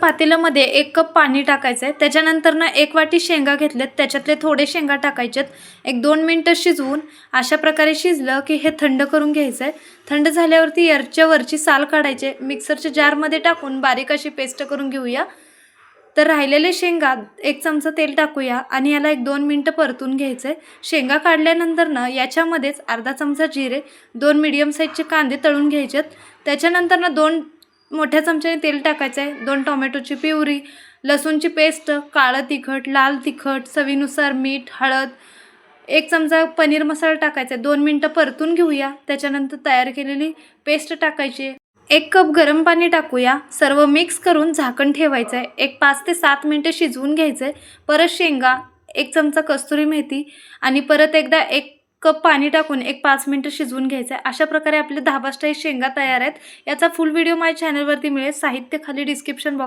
पातेल्यामध्ये एक कप पाणी टाकायचं आहे त्याच्यानंतर ना एक वाटी शेंगा घेतल्यात. त्याच्यातले थोडे शेंगा टाकायच्यात एक दोन मिनटं शिजवून अशा प्रकारे शिजलं की हे थंड करून घ्यायचं आहे थंड झाल्यावरती याच्या वरची साल काढायचे. मिक्सरच्या जारमध्ये टाकून बारीक अशी पेस्ट करून घेऊया. तर राहिलेले शेंगा एक चमचा तेल टाकूया आणि याला एक दोन मिनटं परतून घ्यायचं आहे शेंगा काढल्यानंतर ना याच्यामध्येच अर्धा चमचा जिरे दोन मिडियम साईजचे कांदे तळून घ्यायचेत. त्याच्यानंतर ना दोन मोठ्या चमच्याने तेल टाकायचं आहे दोन टोमॅटोची पिवरी लसूणची पेस्ट काळं तिखट लाल तिखट चवीनुसार मीठ हळद एक चमचा पनीर मसाला टाकायचा आहे. दोन मिनटं परतून घेऊया. त्याच्यानंतर तयार केलेली पेस्ट टाकायची एक कप गरम पाणी टाकूया. सर्व मिक्स करून झाकण ठेवायचं आहे. एक पाच ते सात मिनटं शिजवून घ्यायचं आहे. परत शेंगा एक चमचा कस्तुरी मेथी आणि परत एकदा एक कप पाणी टाकून एक पाच मिनटं शिजवून घ्यायचं आहे. अशा प्रकारे आपले दहा बाष्टाही शेंगा तयार आहेत. याचा फुल व्हिडिओ माझ्या चॅनलवरती मिळेल. साहित्य खाली डिस्क्रिप्शन बॉक्स